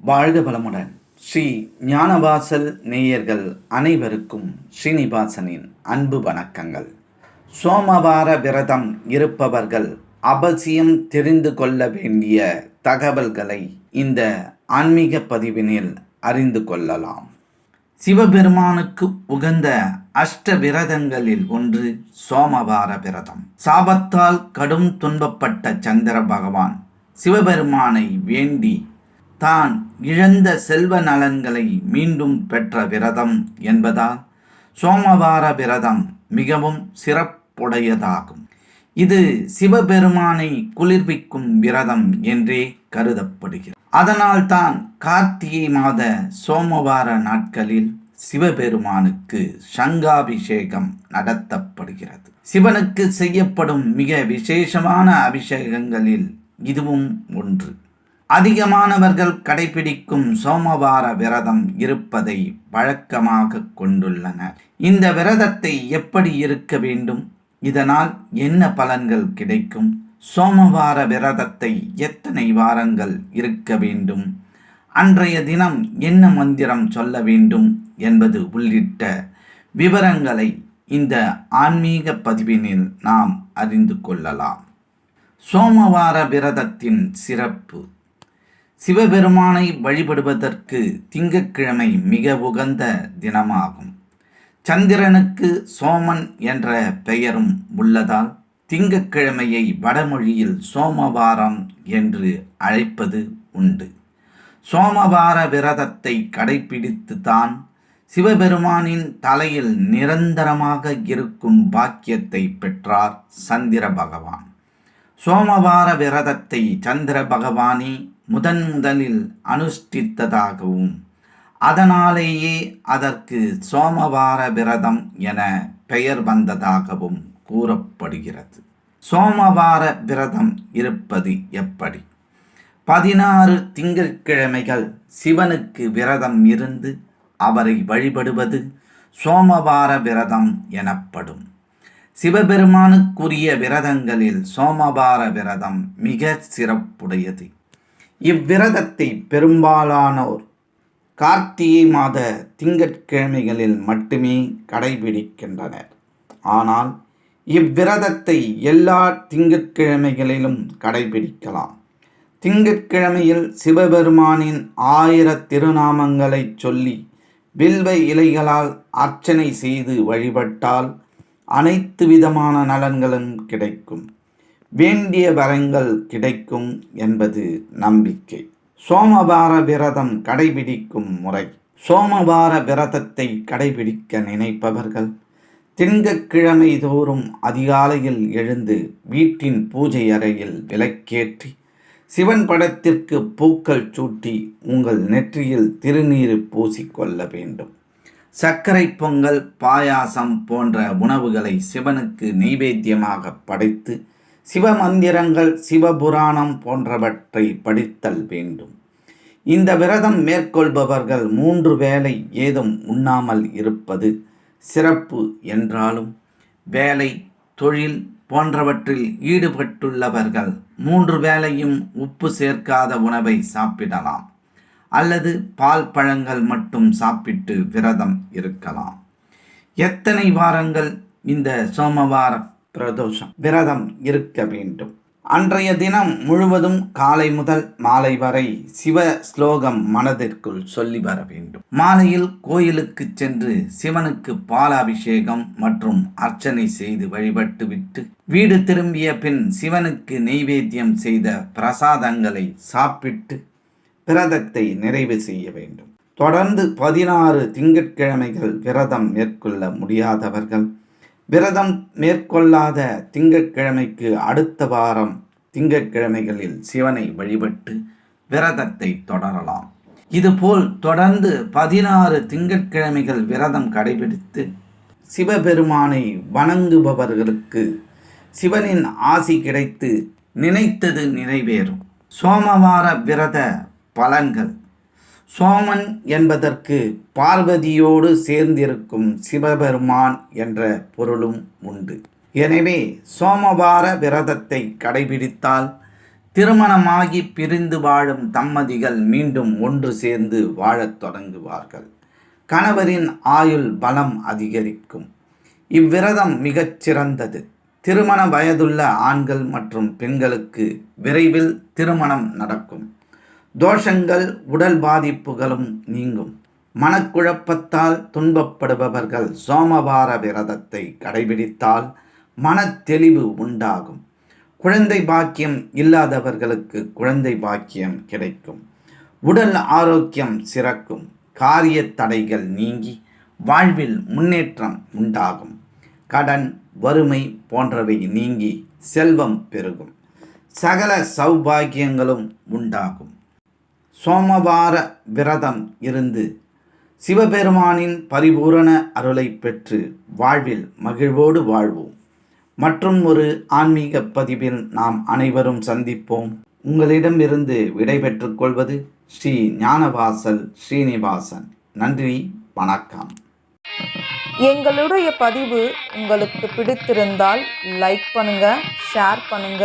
வாழ்க வளமுடன். ஸ்ரீ ஞானவாசல் நேயர்கள் அனைவருக்கும் ஸ்ரீனிவாசனின் அன்பு வணக்கங்கள். சோமவார விரதம் இருப்பவர்கள் அவசியம் தெரிந்து கொள்ள வேண்டிய தகவல்களை இந்த ஆன்மீக பதிவினில் அறிந்து கொள்ளலாம். சிவபெருமானுக்கு உகந்த அஷ்ட விரதங்களில் ஒன்று சோமவார விரதம். சாபத்தால் கடும் துன்பப்பட்ட சந்திர பகவான் சிவபெருமானை வேண்டி தான் இழந்த செல்வ நலன்களை மீண்டும் பெற்ற விரதம் என்பதால் சோமவார விரதம் மிகவும் சிறப்புடையதாகும். இது சிவபெருமானை குளிர்விக்கும் விரதம் என்றே கருதப்படுகிறது. அதனால்தான் கார்த்திகை மாத சோமவார நாட்களில் சிவபெருமானுக்கு சங்காபிஷேகம் நடத்தப்படுகிறது. சிவனுக்கு செய்யப்படும் மிக விசேஷமான அபிஷேகங்களில் இதுவும் ஒன்று. அதிகமானவர்கள் கடைபிடிக்கும் சோமவார விரதம் இருப்பதை வழக்கமாக கொண்டுள்ளனர். இந்த விரதத்தை எப்படி இருக்க வேண்டும்? இதனால் என்ன பலன்கள் கிடைக்கும்? சோமவார விரதத்தை எத்தனை வாரங்கள் இருக்க வேண்டும்? அன்றைய தினம் என்ன மந்திரம் சொல்ல வேண்டும் என்பது உள்ளிட்ட விவரங்களை இந்த ஆன்மீக பதிவினில் நாம் அறிந்து கொள்ளலாம். சோமவார விரதத்தின் சிறப்பு சிவபெருமானை வழிபடுவதற்கு திங்கட்கிழமை மிக உகந்த தினமாகும். சந்திரனுக்கு சோமன் என்ற பெயரும் உள்ளதால் திங்கக்கிழமையை வடமொழியில் சோமவாரம் என்று அழைப்பது உண்டு. சோமவார விரதத்தை கடைபிடித்து தான் சிவபெருமானின் தலையில் நிரந்தரமாக இருக்கும் பாக்கியத்தை பெற்றார் சந்திர பகவான். சோமவார விரதத்தை சந்திர பகவானே முதன் முதலில் அனுஷ்டித்ததாகவும் அதனாலேயே அதற்கு சோமவார விரதம் என பெயர் வந்ததாகவும் கூறப்படுகிறது. சோமவார விரதம் இருப்பது எப்படி? பதினாறு திங்கட்கிழமைகள் சிவனுக்கு விரதம் இருந்து அவரை வழிபடுவது சோமவார விரதம் எனப்படும். சிவபெருமானுக்குரிய விரதங்களில் சோமவார விரதம் மிக சிறப்புடையது. இவ்விரதத்தை பெரும்பாலானோர் கார்த்திகை மாத திங்கட்கிழமைகளில் மட்டுமே கடைபிடிக்கின்றனர். ஆனால் இவ்விரதத்தை எல்லா திங்கட்கிழமைகளிலும் கடைபிடிக்கலாம். திங்கட்கிழமையில் சிவபெருமானின் ஆயிர திருநாமங்களை சொல்லி வில்வ இலைகளால் அர்ச்சனை செய்து வழிபட்டால் அனைத்து விதமான நலன்களும் கிடைக்கும். வேண்டிய வரங்கள் கிடைக்கும் என்பது நம்பிக்கை. சோமவார விரதம் கடைபிடிக்கும் முறை. சோமவார விரதத்தை கடைபிடிக்க நினைப்பவர்கள் திங்கட்கிழமை தோறும் அதிகாலையில் எழுந்து வீட்டின் பூஜை அறையில் விளக்கேற்றி சிவன் படத்திற்கு பூக்கள் சூட்டி உங்கள் நெற்றியில் திருநீர் பூசிக்கொள்ள வேண்டும். சர்க்கரை பொங்கல் பாயாசம் போன்ற உணவுகளை சிவனுக்கு நெய்வேத்தியமாக படைத்து சிவமந்திரங்கள் சிவபுராணம் போன்றவற்றை படித்தல் வேண்டும். இந்த விரதம் மேற்கொள்பவர்கள் மூன்று வேளை ஏதும் உண்ணாமல் இருப்பது சிறப்பு என்றாலும் வேலை தொழில் போன்றவற்றில் ஈடுபட்டுள்ளவர்கள் மூன்று வேளையும் உப்பு சேர்க்காத உணவை சாப்பிடலாம். அல்லது பால் பழங்கள் மட்டும் சாப்பிட்டு விரதம் இருக்கலாம். எத்தனை வாரங்கள் இந்த சோமவார பிரதோஷம் விரதம் இருக்க வேண்டும். அன்றைய தினம் முழுவதும் காலை முதல் மாலை வரை சிவ ஸ்லோகம் மனதிற்குள் சொல்லி வர வேண்டும். மாலையில் கோயிலுக்கு சென்று சிவனுக்கு பாலாபிஷேகம் மற்றும் அர்ச்சனை செய்து வழிபட்டு விட்டு வீடு திரும்பிய பின் சிவனுக்கு நெய்வேத்தியம் செய்த பிரசாதங்களை சாப்பிட்டு விரதத்தை நிறைவு செய்ய வேண்டும். தொடர்ந்து பதினாறு திங்கட்கிழமைகள் விரதம் மேற்கொள்ள முடியாதவர்கள் விரதம் மேற்கொள்ளாத திங்கட்கிழமைக்கு அடுத்த வாரம் திங்கட்கிழமைகளில் சிவனை வழிபட்டு விரதத்தை தொடரலாம். இதுபோல் தொடர்ந்து பதினாறு திங்கட்கிழமைகள் விரதம் கடைபிடித்து சிவபெருமானை வணங்குபவர்களுக்கு சிவனின் ஆசி கிடைத்து நினைத்தது நிறைவேறும். சோமவார விரத பலன்கள். சோமன் என்பதற்கு பார்வதியோடு சேர்ந்திருக்கும் சிவபெருமான் என்ற பொருளும் உண்டு. எனவே சோமவார விரதத்தை கடைபிடித்தால் திருமணமாகி பிரிந்து வாழும் தம்மதிகள் மீண்டும் ஒன்று சேர்ந்து வாழத் தொடங்குவார்கள். கணவரின் ஆயுள் பலம் அதிகரிக்கும். இவ்விரதம் மிகச் சிறந்தது. திருமண வயதுள்ள ஆண்கள் மற்றும் பெண்களுக்கு விரைவில் திருமணம் நடக்கும். தோஷங்கள் உடல் பாதிப்புகளும் நீங்கும். மனக்குழப்பத்தால் துன்பப்படுபவர்கள் சோமவார விரதத்தை கடைபிடித்தால் மனத்தெளிவு உண்டாகும். குழந்தை பாக்கியம் இல்லாதவர்களுக்கு குழந்தை பாக்கியம் கிடைக்கும். உடல் ஆரோக்கியம் சிறக்கும். காரிய தடைகள் நீங்கி வாழ்வில் முன்னேற்றம் உண்டாகும். கடன் வறுமை போன்றவை நீங்கி செல்வம் பெருகும். சகல சௌபாகியங்களும் உண்டாகும். சோமவார விரதம் இருந்து சிவபெருமானின் பரிபூரண அருளை பெற்று வாழ்வில் மகிழ்வோடு வாழ்வோம். மற்றும் ஒரு ஆன்மீக பதிவில் நாம் அனைவரும் சந்திப்போம். உங்களிடமிருந்து விடைபெற்றுக் கொள்வது ஸ்ரீ ஞானவாசல் ஸ்ரீனிவாசன். நன்றி வணக்கம். எங்களுடைய பதிவு உங்களுக்கு பிடித்திருந்தால் லைக் பண்ணுங்க ஷேர் பண்ணுங்க.